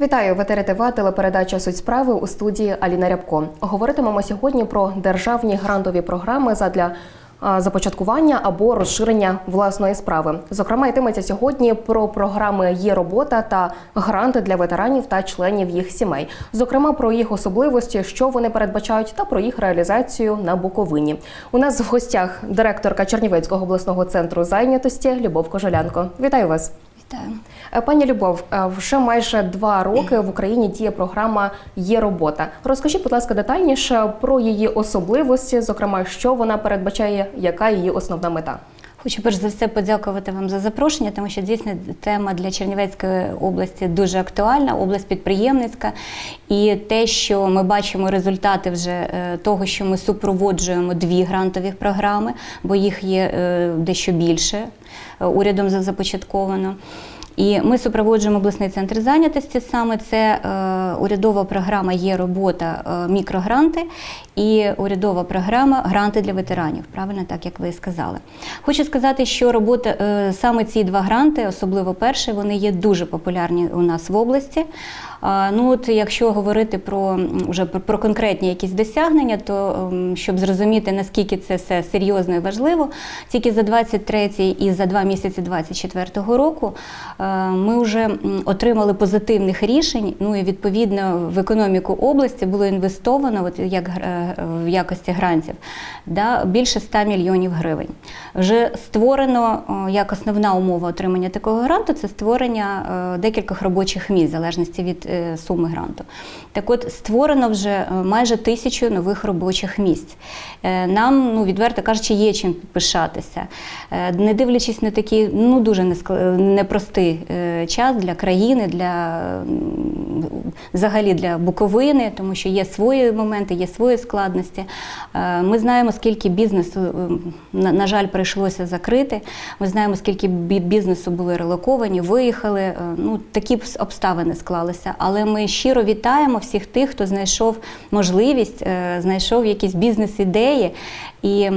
Вітаю в ТВ, телепередача Суть справи у студії Аліна Рябко. Говоритимемо сьогодні про державні грантові програми задля започаткування або розширення власної справи. Зокрема, йтиметься сьогодні про програми Є робота та гранти для ветеранів та членів їх сімей. Зокрема, про їх особливості, що вони передбачають, та про їх реалізацію на Буковині. У нас в гостях директорка Чернівецького обласного центру зайнятості Любов Кожолянко. Вітаю вас. Вітаю. Е, Пані Любов, е, вже майже два роки в Україні діє програма Є робота. Розкажіть, будь ласка, детальніше про її особливості, зокрема, що вона передбачає, яка її основна мета. Хочу перш за все подякувати вам за запрошення, тому що дійсно тема для Чернівецької області дуже актуальна, область підприємницька. І те, що ми бачимо результати вже е, того, що ми супроводжуємо дві грантові програми, бо їх є е, дещо більше е, урядом за- започатковано. І ми супроводжуємо обласний центр зайнятості. Саме це е, урядова програма є робота е, мікрогранти і урядова програма гранти для ветеранів. Правильно, так як ви сказали. Хочу сказати, що робота е, саме ці два гранти, особливо перший, вони є дуже популярні у нас в області. Ну от якщо говорити про м, уже про, конкретні якісь досягнення, то ем, щоб зрозуміти наскільки це все серйозно і важливо, тільки за 23 і за два місяці 24 року ми вже отримали позитивних рішень. Ну і відповідно в економіку області було інвестовано, от як е, в якості грантів, да, більше 100 мільйонів гривень. Вже створено як основна умова отримання такого гранту це створення е, декількох робочих місць, в залежності від е, суми гранту. Так от створено вже е, майже тисячу нових робочих місць. Е, Нам, ну відверто кажучи, є чим пишатися. Е, Не дивлячись на такий ну дуже нескла- непростий час для країни, для взагалі для Буковини, тому що є свої моменти, є свої складності. Е, Ми знаємо, скільки бізнесу, е, на, жаль, прийшлося закрити. Ми знаємо, скільки бізнесу були релоковані, виїхали. Е, Ну, такі обставини склалися. Але ми щиро вітаємо всіх тих, хто знайшов можливість, знайшов якісь бізнес-ідеї і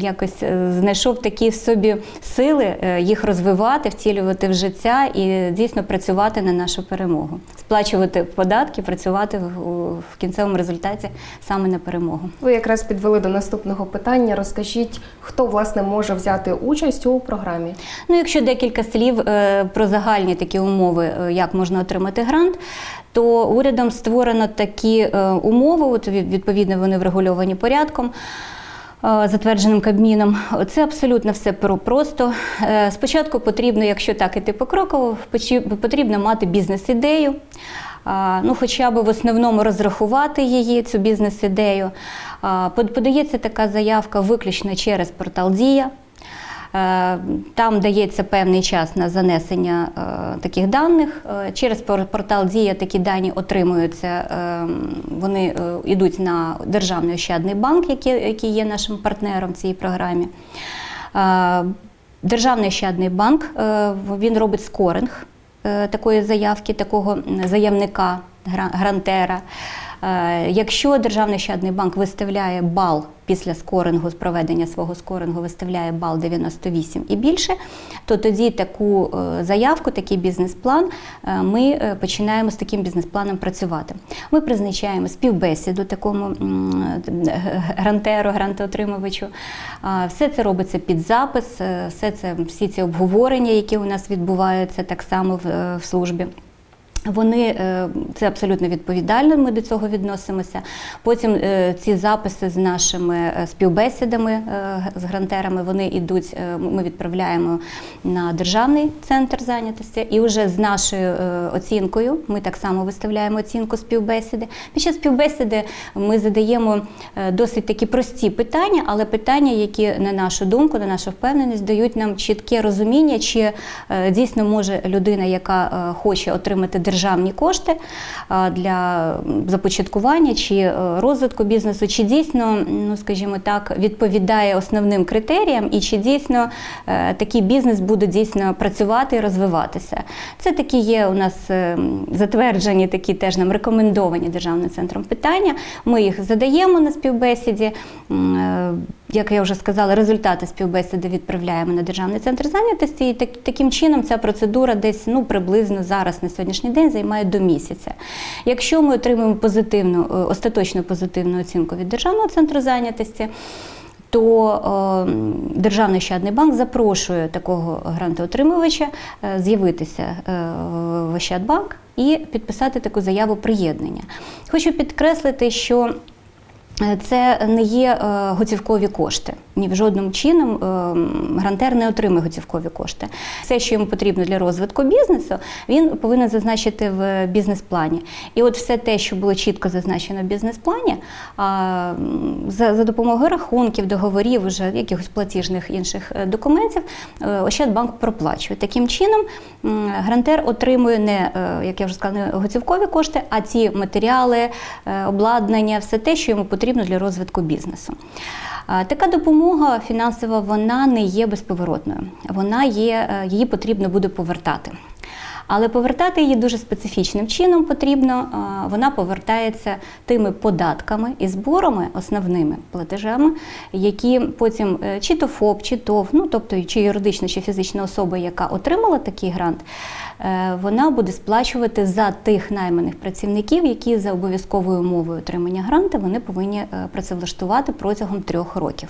якось е, знайшов такі в собі сили е, їх розвивати, втілювати в життя і дійсно працювати на нашу перемогу, сплачувати податки, працювати в, кінцевому результаті саме на перемогу. Ви якраз підвели до наступного питання. Розкажіть, хто власне може взяти участь у програмі? Ну, якщо декілька слів е, про загальні такі умови, як можна отримати грант, то урядом створено такі умови, от відповідно вони врегульовані порядком. Е, Затвердженим Кабміном, це абсолютно все про- просто. Е, Спочатку потрібно, якщо так іти покроково, потрібно мати бізнес-ідею, ну, хоча б в основному розрахувати її, цю бізнес-ідею. Подається така заявка виключно через портал Дія. Е, Там дається певний час на занесення е, таких даних. Е, Через портал Дія такі дані отримуються. Вони йдуть на Державний ощадний банк, який, є нашим партнером в цій програмі. Державний ощадний банк він робить скоринг такої заявки, такого заявника, грантера. Е, Якщо Державний щадний банк виставляє бал після скорингу, проведення свого скорингу виставляє бал 98 і більше, то тоді таку е, заявку, такий бізнес-план, е, ми починаємо з таким бізнес-планом працювати. Ми призначаємо співбесіду такому грантеру, грантоотримувачу. Все це робиться під запис, все це, всі ці обговорення, які у нас відбуваються так само в службі. Вони е, це абсолютно відповідально. Ми до цього відносимося. Потім е, ці записи з нашими е, співбесідами з грантерами вони йдуть. Ми відправляємо на державний центр зайнятості, і вже з нашою оцінкою ми так само виставляємо оцінку співбесіди. Під час співбесіди ми задаємо досить такі прості питання, але питання, які на нашу думку, на нашу впевненість, дають нам чітке розуміння, чи дійсно може людина, яка хоче отримати державні кошти е, для започаткування чи е, розвитку бізнесу, чи дійсно, ну скажімо так, відповідає основним критеріям, і чи дійсно е, такий бізнес буде дійсно працювати і розвиватися. Це такі є у нас затверджені, такі теж нам рекомендовані державним центром питання. Ми їх задаємо на співбесіді. Як я вже сказала, результати співбесіди відправляємо на державний центр зайнятості, і так, таким чином ця процедура десь ну приблизно зараз на сьогоднішній день день, займає до місяця. Якщо ми отримуємо позитивну, остаточно позитивну оцінку від Державного центру зайнятості, то е, Державний щадний банк запрошує такого грантоотримувача е, з'явитися е, в Ощадбанк і підписати таку заяву приєднання. Хочу підкреслити, що е, це не є е, готівкові кошти. Ні в жодним чином е, грантер не отримує готівкові кошти. Все, що йому потрібно для розвитку бізнесу, він повинен зазначити в бізнес-плані. І от все те, що було чітко зазначено в бізнес-плані, а, за, допомогою рахунків, договорів, вже якихось платіжних інших е, документів, е, Ощадбанк проплачує. Таким чином, грантер отримує не, е, як я вже сказала, не готівкові кошти, а ці матеріали, е, обладнання, все те, що йому потрібно для розвитку бізнесу. Така допомога фінансова вона не є безповоротною. Вона є, е, її потрібно буде повертати. Але повертати її дуже специфічним чином потрібно. Вона повертається тими податками і зборами, основними платежами, які потім е, чи то ФОП, чи ТОВ, ну тобто чи юридична, чи фізична особа, яка отримала такий грант, е, вона буде сплачувати за тих найманих працівників, які за обов'язковою умовою отримання гранту вони повинні е, працевлаштувати протягом трьох років.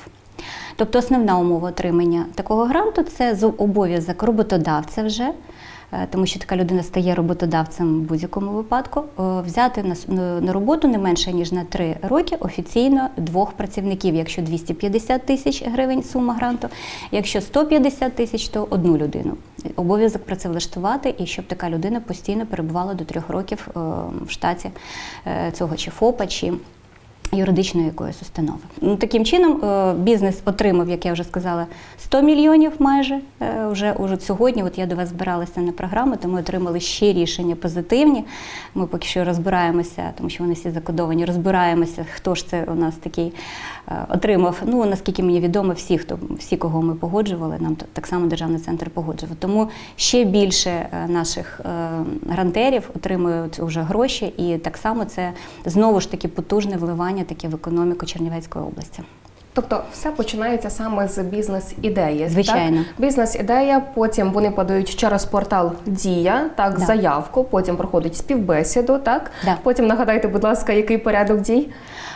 Тобто основна умова отримання такого гранту це обов'язок роботодавця вже. е, Тому що така людина стає роботодавцем в будь-якому випадку, е, взяти на, роботу не менше ніж на три роки офіційно двох працівників. Якщо 250 тисяч гривень сума гранту, якщо 150 тисяч, то одну людину. Обов'язок працевлаштувати і щоб така людина постійно перебувала до трьох років е, в штаті е, цього чи ФОПа, чи юридичної якоїсь установи. Ну, таким чином е, бізнес отримав, як я вже сказала, 100 мільйонів майже е, вже, уже сьогодні. От я до вас збиралася на програму, то ми отримали ще рішення позитивні. Ми поки що розбираємося, тому що вони всі закодовані, розбираємося, хто ж це у нас такий отримав. Ну, наскільки мені відомо, всі, хто всі, кого ми погоджували, нам так само державний центр погоджував. Тому ще більше е, наших е, грантерів отримують вже гроші, і так само це знову ж таки потужне вливання таке в економіку Чернівецької області. Тобто все починається саме з бізнес-ідеї. Звичайно. Бізнес-ідея, потім вони подають через портал Дія, так, Да. заявку, потім проходить співбесіду, так? Да. Потім нагадайте, будь ласка, який порядок дій?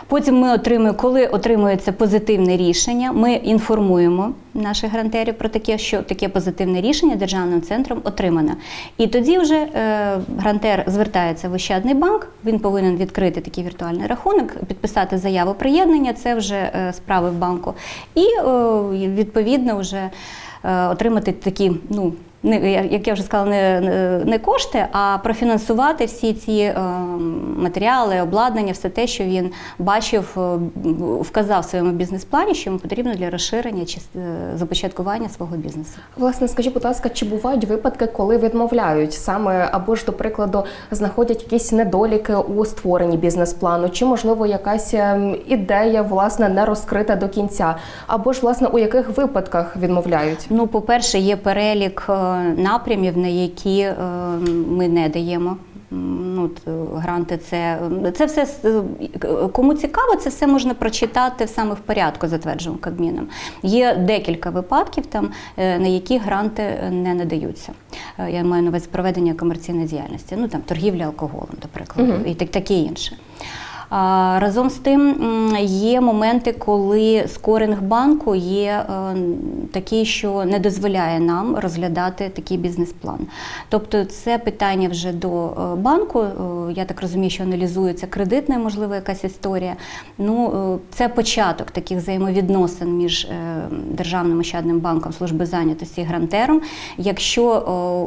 Потім ми отримуємо, коли отримується позитивне рішення, ми інформуємо наших грантерів про таке, що таке позитивне рішення державним центром отримано. І тоді вже е, грантер звертається в Ощадний банк. Він повинен відкрити такий віртуальний рахунок, підписати заяву приєднання. Це вже е, справи в банку, і е, відповідно вже е, отримати такі, ну. Не, як я вже сказала, не, не- кошти, а профінансувати всі ці е, матеріали, обладнання, все те, що він бачив, е, вказав в своєму бізнес-плані, що йому потрібно для розширення чи е, започаткування свого бізнесу. Власне, скажіть, будь ласка, чи бувають випадки, коли відмовляють саме або ж, до прикладу, знаходять якісь недоліки у створенні бізнес-плану, чи можливо якась ем, ідея власне не розкрита до кінця, або ж власне у яких випадках відмовляють? Ну, по-перше, є перелік напрямів, на які е, ми не даємо. Ну, е, гранти, це, це все е, кому цікаво, це все можна прочитати саме в порядку, затвердженому Кабміном. Є декілька випадків, там, на які гранти не надаються. Я маю на увазі проведення комерційної діяльності, ну там торгівля алкоголем, до прикладу, і так, таке інше. Разом з тим є моменти, коли скоринг банку є е, такий, що не дозволяє нам розглядати такий бізнес-план. Тобто це питання вже до е, банку. Е, Я так розумію, що аналізується кредитна, можливо, якась історія. Ну, це початок таких взаємовідносин між Державним ощадним банком, служби зайнятості і грантером. Якщо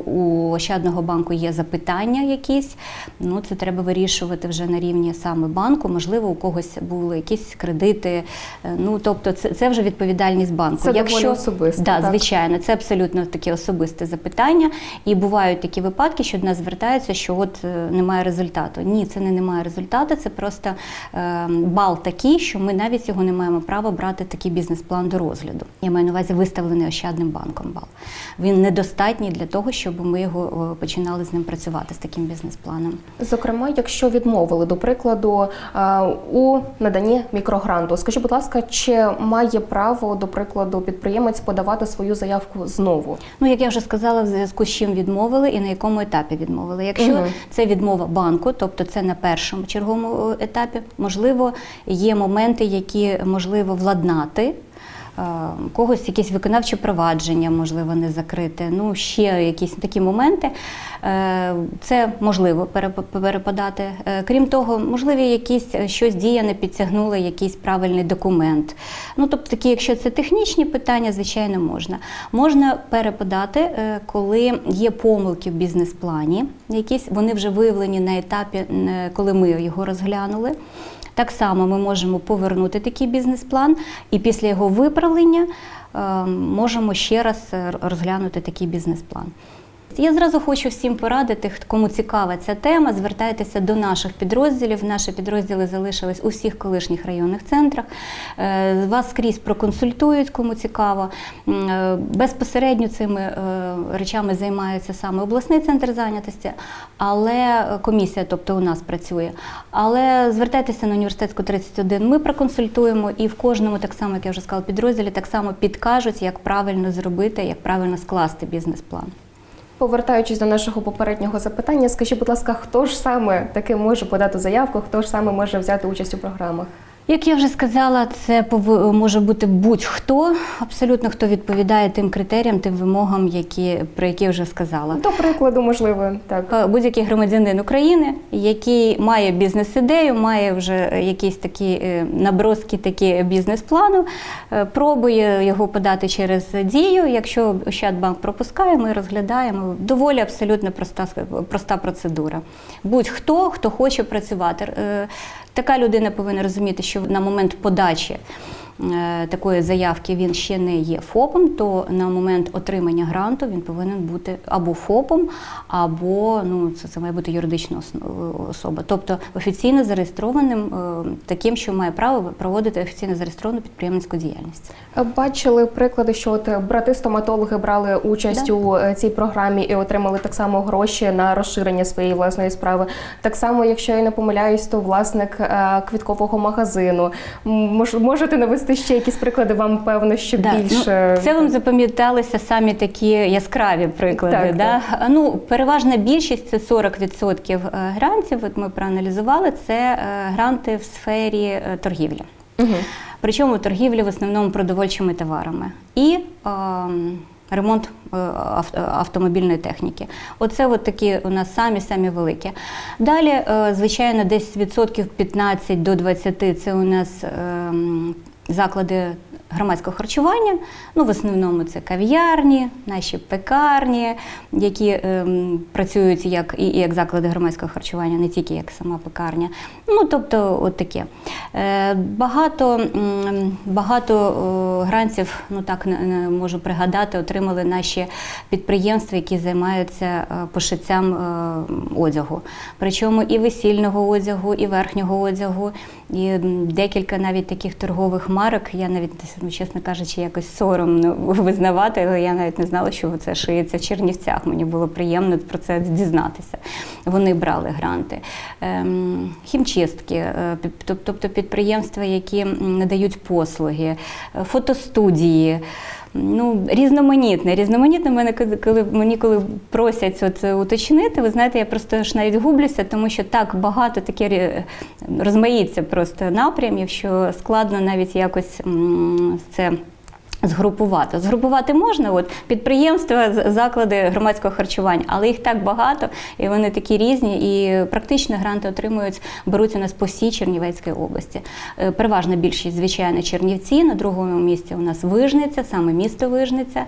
у Ощадного банку є запитання якісь, ну це треба вирішувати вже на рівні саме банку. Можливо, у когось були якісь кредити. Е, Ну тобто, це, це вже відповідальність банку. Це доволі особисто, Да, так? звичайно, це абсолютно таке особисте запитання. І бувають такі випадки, що до нас звертаються, що от е, немає результату. Ні, це не немає результату, це просто е, бал такий, що ми навіть його не маємо права брати такий бізнес-план до розгляду. Я маю на увазі виставлений Ощадним банком бал. Він недостатній для того, щоб ми його е, починали з ним працювати з таким бізнес-планом. Зокрема, якщо відмовили, до прикладу, у наданні мікрогранту. Скажіть, будь ласка, чи має право, до прикладу, підприємець подавати свою заявку знову? Ну, як я вже сказала, в зв'язку з чим відмовили і на якому етапі відмовили. Якщо угу. це відмова банку, тобто це на першому черговому е, етапі, можливо, є моменти, які можливо владнати. Е, Когось якісь виконавчі провадження, можливо, не закрити. Ну, ще якісь такі моменти. Е, Це можливо переп- перепадати. Е, Крім того, можливі якісь щось дія не підтягнули, якийсь правильний документ. Ну, тобто, такі, якщо це технічні питання, звичайно, можна. Можна перепадати, коли є помилки в бізнес-плані, якісь вони вже виявлені на етапі, коли ми його розглянули. Так само ми можемо повернути такий бізнес-план, і після його виправлення е, можемо ще раз е, розглянути такий бізнес-план. Я зразу хочу всім порадити, кому цікава ця тема, звертайтеся до наших підрозділів. Наші підрозділи залишились у всіх колишніх районних центрах. Е, Вас скрізь проконсультують, кому цікаво. Е, Безпосередньо цими е, речами займається саме обласний центр зайнятості, але комісія, тобто у нас працює. Але звертайтеся на університетську 31. Ми проконсультуємо і в кожному, так само, як я вже сказала, підрозділі, так само підкажуть, як правильно зробити, як правильно скласти бізнес-план. Повертаючись до нашого попереднього запитання, скажіть, будь ласка, хто ж саме таки може подати заявку, хто ж саме може взяти участь у програмах? Як я вже сказала, це може бути будь-хто, абсолютно хто відповідає тим критеріям, тим вимогам, які, про які я вже сказала. До прикладу, можливо, так. Е, Будь-який громадянин України, який має бізнес-ідею, має вже якісь такі е, наброски такі бізнес-плану, е, пробує його подати через дію. Якщо Ощадбанк пропускає, ми розглядаємо. Доволі абсолютно проста, проста процедура. Будь-хто, хто хоче працювати. Така людина повинна розуміти, що на момент подачі такої заявки він ще не є ФОПом, то на момент отримання гранту він повинен бути або ФОПом, або ну це, це має бути юридична особа, тобто офіційно зареєстрованим, е, таким, що має право проводити офіційно зареєстровану підприємницьку діяльність. Бачили приклади, що от брати-стоматологи брали участь Да. у е, цій програмі і отримали так само гроші на розширення своєї власної справи. Так само, якщо я не помиляюсь, то власник е, квіткового магазину. Можете навести ще якісь приклади? Вам певно, що Да, більше ну, це вам запам'яталися самі такі яскраві приклади. Так, да? Ну, переважна більшість це 40% грантів. От ми проаналізували це е, гранти в сфері е, торгівлі. Мгм. Причому торгівлі в основному продовольчими товарами і ем, ремонт е, ав- автомобільної техніки. Оце от такі у нас самі самі великі. Далі, е, звичайно, десь відсотків 15 до 20 це у нас ем, заклади громадського харчування. Ну, в основному це кав'ярні, наші пекарні, які ем, працюють як і, як заклади громадського харчування, не тільки як сама пекарня. Ну, тобто, от таке. Е, багато багато о, грантів, ну так не, не можу пригадати, отримали наші підприємства, які займаються е, пошиттям е, одягу. Причому і весільного одягу, і верхнього одягу, і декілька навіть таких торгових марок. Я навіть, ну, чесно кажучи, якось соромно визнавати, але я навіть не знала, що це шиється в Чернівцях. Мені було приємно про це дізнатися. Вони брали гранти. Ем, Хімчистки, е, тобто підприємства, які надають послуги, е, фотостудії. Ну, різноманітне. Різноманітне мене коли- мені коли просять от е, уточнити, ви знаєте, я просто ж навіть гублюся, тому що так багато таке розмаїться просто напрямів, що складно навіть якось це. Згрупувати. Згрупувати можна, от підприємства, заклади громадського харчування, але їх так багато, і вони такі різні, і практично гранти отримують, беруть у нас по всій Чернівецькій області. Е, Переважна більшість, звичайно, Чернівці. На другому місці у нас Вижниця, саме місто Вижниця.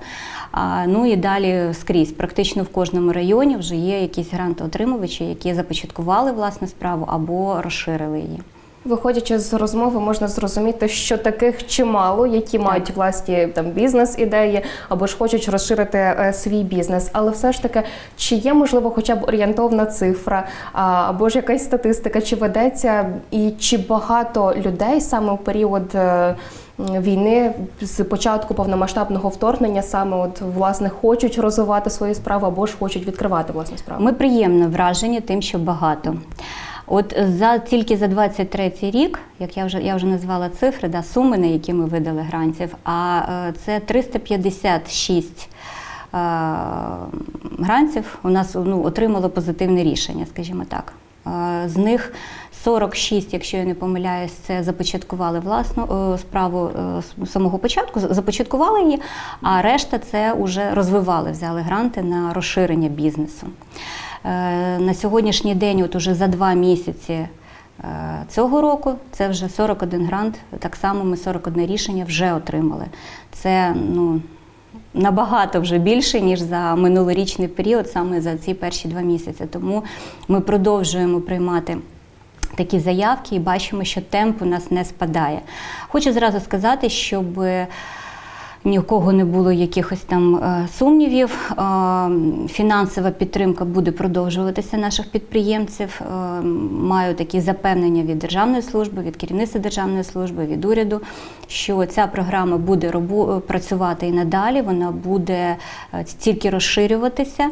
А, ну і далі скрізь, практично в кожному районі вже є якісь грантоотримувачі, які започаткували власну справу або розширили її. Виходячи з розмови, можна зрозуміти, що таких чимало, які мають власні там бізнес-ідеї або ж хочуть розширити е, свій бізнес. Але все ж таки, чи є можливо хоча б орієнтовна цифра, а, або ж якась статистика, чи ведеться, і чи багато людей саме у період. е, Війни з початку повномасштабного вторгнення саме от власне хочуть розвивати свою справу або ж хочуть відкривати власну справу. Ми приємно вражені тим, що багато. От за тільки за 23 рік, як я вже я вже назвала цифри, да, суми, на які ми видали грантів, а е, це 356 е, грантів у нас ну, отримало позитивне рішення, скажімо так. Е, З них 46, якщо я не помиляюсь, це започаткували власну е, справу з самого початку, започаткували її, а решта це вже розвивали, взяли гранти на розширення бізнесу. Е, На сьогоднішній день, от уже за два місяці е, цього року, це вже 41 грант. Так само ми 41 рішення вже отримали. Це ну, набагато вже більше, ніж за минулорічний період, саме за ці перші два місяці. Тому ми продовжуємо приймати. Такі заявки і бачимо, що темп у нас не спадає. Хочу зразу сказати, щоб ні в кого не було якихось там е, сумнівів. Е, Фінансова підтримка буде продовжуватися наших підприємців. Е, Маю такі запевнення від Державної служби, від керівництва Державної служби, від уряду, що ця програма буде працювати і надалі, вона буде тільки розширюватися.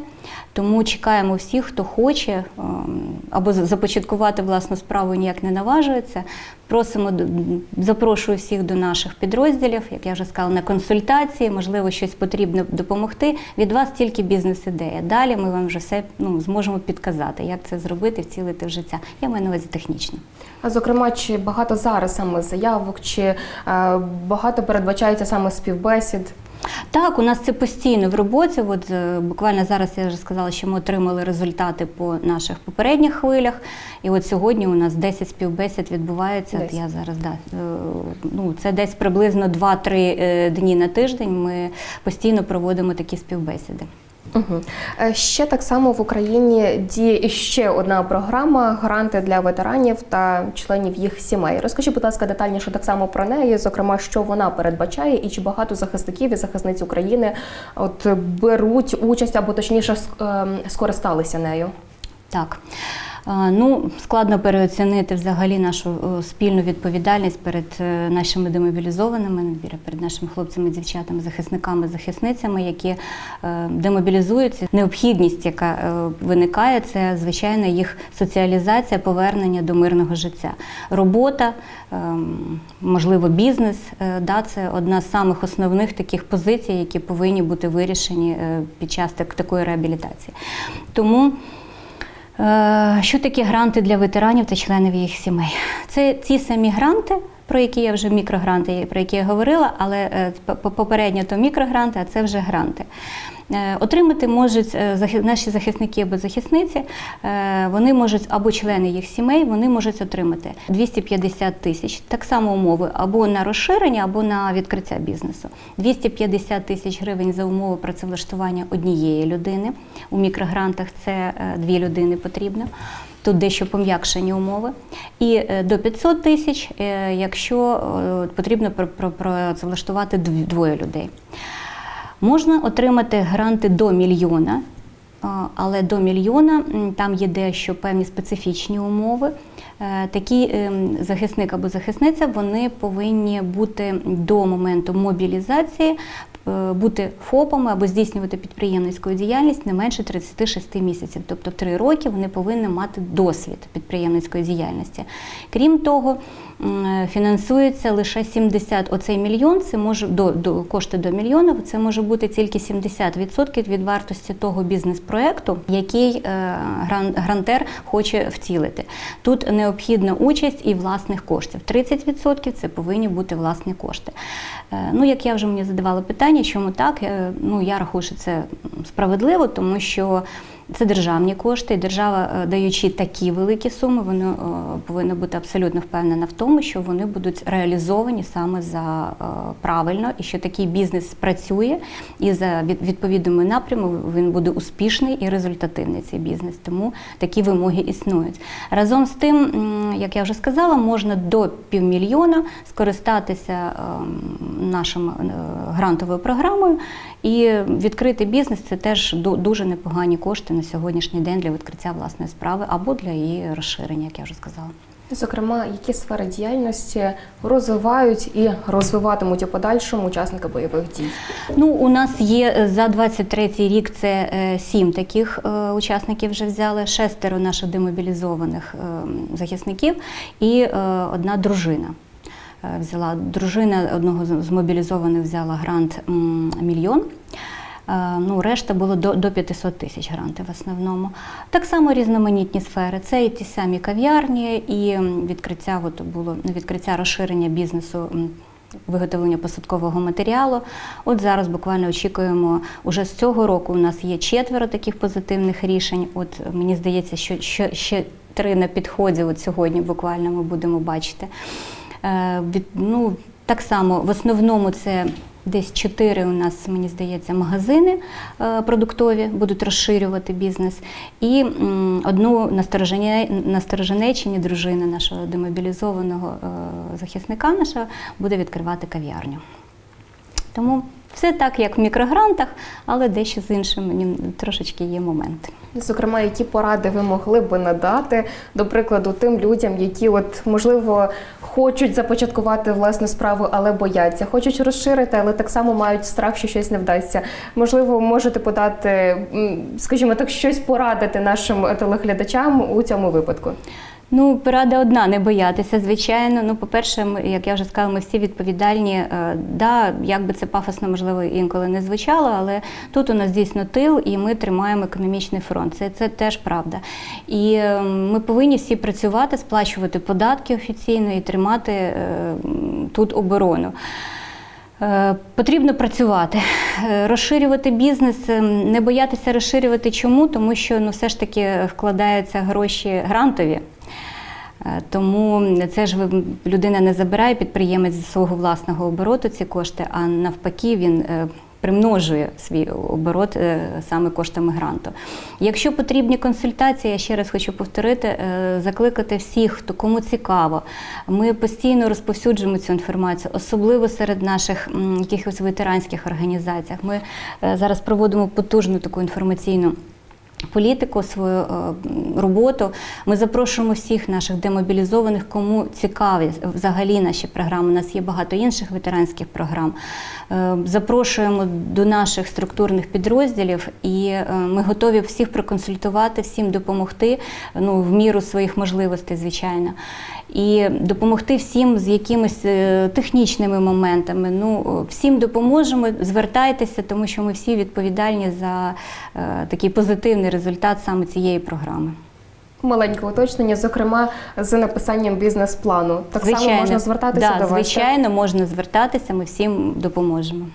Тому чекаємо всіх, хто хоче ем, або започаткувати власну справу ніяк не наважується. Просимо запрошую всіх до наших підрозділів, як я вже сказала, на консультації, можливо, щось потрібно допомогти. Від вас тільки бізнес-ідея. Далі ми вам вже все ну, зможемо підказати, як це зробити, вцілити в життя. Я маю на увазі технічно. А зокрема, чи багато зараз саме заявок, чи е, багато передбачається саме співбесід? Так, у нас це постійно в роботі. От е, буквально зараз я вже сказала, що ми отримали результати по наших попередніх хвилях. І от сьогодні у нас 10 співбесід відбувається. От 10. я зараз да, е, ну, це десь приблизно 2-3 е, дні на тиждень. Ми постійно проводимо такі співбесіди. Угу. Ще так само в Україні діє ще одна програма гранти для ветеранів та членів їх сімей. Розкажіть, будь ласка, детальніше так само про неї, зокрема, що вона передбачає, і чи багато захисників і захисниць України от беруть участь або точніше ем, скористалися нею. Так. Ну, складно переоцінити взагалі нашу е, спільну відповідальність перед е, нашими демобілізованими, перед нашими хлопцями, дівчатами, захисниками, захисницями, які е, демобілізуються. Необхідність, яка виникає, це звичайно їх соціалізація, повернення до мирного життя. Робота, ем, можливо, бізнес. Да, це одна з самих основних таких позицій, які повинні бути вирішені під час такої реабілітації. Тому. Е, Що такі гранти для ветеранів та членів їх сімей? Це ті самі гранти, про які я вже мікрогранти, про які я говорила, але е, попередньо то мікрогранти, а це вже гранти. Е, Отримати можуть е, наші захисники або захисниці, е, вони можуть або члени їх сімей, вони можуть отримати 250 тисяч, так само умови або на розширення, або на відкриття бізнесу. 250 тисяч гривень за умови працевлаштування однієї людини. У мікрогрантах це дві людини потрібно. Тут дещо пом'якшені умови. І до 500 тисяч, якщо потрібно працевлаштувати двоє людей. Можна отримати гранти до мільйона, але до мільйона там є дещо певні специфічні умови. Е, Такий ем, захисник або захисниця вони повинні бути до моменту мобілізації. е, Бути ФОПами або здійснювати підприємницьку діяльність не менше 36 місяців, тобто 3 роки вони повинні мати досвід підприємницької діяльності. Крім того, фінансується лише 70, оцей мільйон, це може до, до кошти до мільйона, це може бути тільки 70% від вартості того бізнес-проекту, який е, гран- грантер хоче втілити. Тут необхідна участь і власних коштів. 30% це повинні бути власні кошти. Е, Ну, як я вже мені задавала питання, чому так? Е, Ну, я рахую, що це справедливо, тому що це державні кошти, і держава, е, даючи такі великі суми, вона е, повинна бути абсолютно впевнена в тому, що вони будуть реалізовані саме за е, правильно, і що такий бізнес спрацює, і за відповідними напрямами він буде успішний і результативний цей бізнес. Тому такі вимоги існують. Разом з тим, як я вже сказала, можна до півмільйона скористатися ем, нашим грантовою програмою і відкрити бізнес це теж ду- дуже непогані кошти на сьогоднішній день для відкриття власної справи або для її розширення, як я вже сказала. Зокрема, які сфери діяльності розвивають і розвиватимуть у подальшому учасники бойових дій? Ну, у нас є е, за 23-й рік це е, сім таких е, учасників вже взяли, шестеро наших демобілізованих е, захисників і одна дружина. Е, Взяла дружина одного з мобілізованих взяла грант мільйон. Е, Ну, решта було до, до 500 тисяч грантів в основному. Так само різноманітні сфери. Це і ті самі кав'ярні, і відкриття от було ну, відкриття розширення бізнесу. Виготовлення посадкового матеріалу. От зараз буквально очікуємо. Уже з цього року у нас є четверо таких позитивних рішень. От мені здається, що ще три на підході. От сьогодні буквально ми будемо бачити. Е, від, ну, так само в основному це десь чотири у нас, мені здається, магазини е, продуктові будуть розширювати бізнес. І одну на Сторожине- дружина нашого демобілізованого е, захисника нашого буде відкривати кав'ярню. Тому все так, як в мікрогрантах, але дещо з іншим трошечки є моменти. Зокрема, які поради ви могли би надати, до прикладу, тим людям, які, от можливо, хочуть започаткувати власну справу, але бояться, хочуть розширити, але так само мають страх, що щось не вдасться. Можливо, можете подати, скажімо так, щось порадити нашим телеглядачам у цьому випадку. Ну, порада одна не боятися, звичайно. Ну, по-перше, ми, як я вже сказала, ми всі відповідальні. Е, Да, як би це пафосно, можливо, інколи не звучало, але тут у нас дійсно тил, і ми тримаємо економічний фронт. Це, це теж правда. І е, ми повинні всі працювати, сплачувати податки офіційно і тримати е, тут оборону. Е, Потрібно працювати, е, розширювати бізнес, е, не боятися розширювати. Чому? Тому що ну, все ж таки вкладаються гроші грантові. Тому це ж людина не забирає підприємець зі свого власного обороту ці кошти, а навпаки, він примножує свій оборот е, саме коштами гранту. Якщо потрібні консультації, я ще раз хочу повторити, е, закликати всіх, хто кому цікаво. Ми постійно розповсюджуємо цю інформацію, особливо серед наших якихось ветеранських організацій. Ми е, зараз проводимо потужну таку інформаційну політику, свою е, роботу. Ми запрошуємо всіх наших демобілізованих, кому цікаві взагалі наші програми. У нас є багато інших ветеранських програм. Е, Запрошуємо до наших структурних підрозділів, і е, ми готові всіх проконсультувати, всім допомогти ну, в міру своїх можливостей, звичайно. І допомогти всім з якимись технічними моментами. Ну, всім допоможемо, звертайтеся, тому що ми всі відповідальні за такий позитивний результат саме цієї програми. Маленьке уточнення, зокрема, з написанням бізнес-плану. Так само можна звертатися да, до вас. так? Звичайно, можна звертатися, ми всім допоможемо.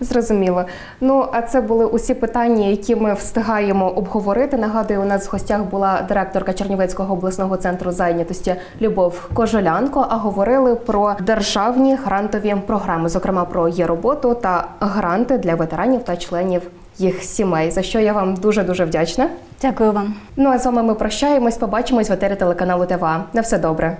Зрозуміло. Ну а це були усі питання, які ми встигаємо обговорити. Нагадую, у нас в гостях була директорка Чернівецького обласного центру зайнятості Любов Кожолянко. А говорили про державні грантові програми, зокрема про є роботу та гранти для ветеранів та членів їх сімей. За що я вам дуже дуже вдячна. Дякую вам. Ну а з вами ми прощаємось. Побачимось в етері телеканалу ТВА. На все добре.